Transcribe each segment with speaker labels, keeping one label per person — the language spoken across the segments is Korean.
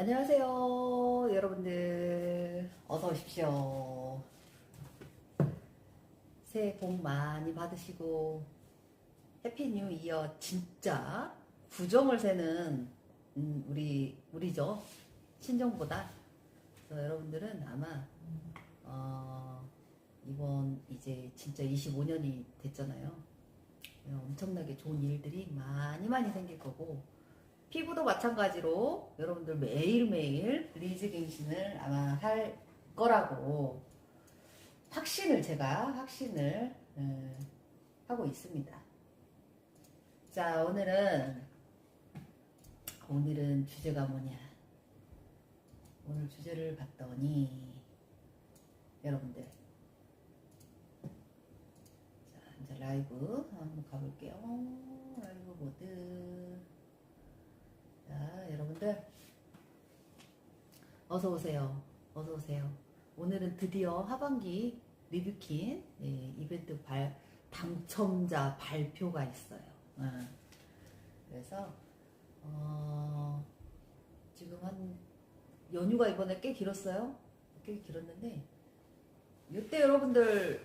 Speaker 1: 안녕하세요, 여러분들. 어서 오십시오. 새해 복 많이 받으시고, 해피 뉴 이어 진짜 구정을 세는 음, 우리 우리죠 신정보다 여러분들은 아마 어, 이번 이제 진짜 25년이 됐잖아요. 엄청나게 좋은 일들이 많이 많이 생길 거고 피부도 마찬가지로 여러분들 매일매일 리즈 갱신을 아마 할 거라고 확신을 제가 확신을 음, 하고 있습니다. 자 오늘은 오늘은 주제가 뭐냐? 오늘 주제를 봤더니 여러분들. 자 이제 라이브 한번 가볼게요 라이브 모드 자 여러분들 어서 오세요 어서 오세요 오늘은 드디어 하반기 리뷰킨 예, 이벤트 발 당첨자 발표가 있어요 어. 그래서 어, 지금 한 연휴가 이번에 꽤 길었어요. 꽤 길었는데 이때 여러분들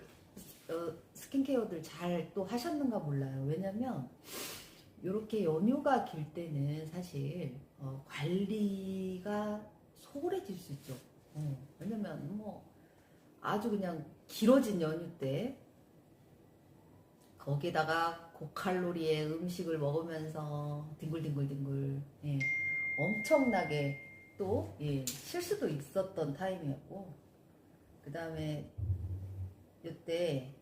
Speaker 1: 어, 스킨케어들 잘 또 하셨는가 몰라요. 왜냐면 이렇게 연휴가 길 때는 사실 어, 관리가 소홀해질 수 있죠. 어, 왜냐면 뭐 아주 그냥 길어진 연휴 때 거기다가 고칼로리의 음식을 먹으면서 뒹굴뒹굴뒹굴 예, 엄청나게 또 예, 실수도 있었던 타임이었고 그 다음에 이때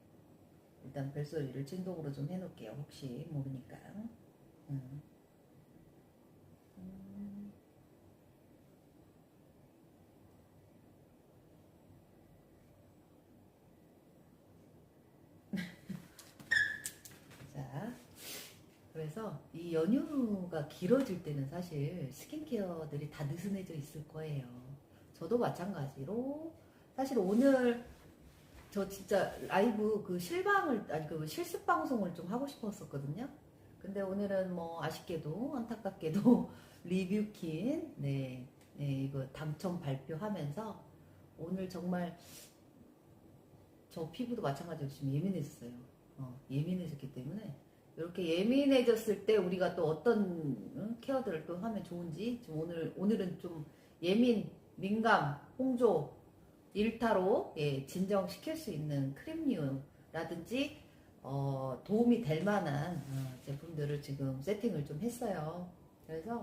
Speaker 1: 일단 벨소리를 진동으로 좀 해놓을게요 혹시 모르니까 음. 음. 자 그래서 이 연휴가 길어질 때는 사실 스킨케어들이 다 느슨해져 있을 거예요. 저도 마찬가지로 사실 오늘 저 진짜 라이브 그 실방을 아니 그 실습 방송을 좀 하고 싶었었거든요. 근데 오늘은 뭐 아쉽게도 안타깝게도 리뷰킨 네, 네 이거 당첨 발표하면서 오늘 정말 저 피부도 마찬가지로 지금 예민해졌어요. 어, 예민해졌기 때문에 이렇게 예민해졌을 때 우리가 또 어떤 응? 케어들을 또 하면 좋은지 좀 오늘 오늘은 좀 예민, 민감, 홍조, 일타로 예, 진정시킬 수 있는 크림류라든지 어, 도움이 될 만한 어, 제품들을 지금 세팅을 좀 했어요. 그래서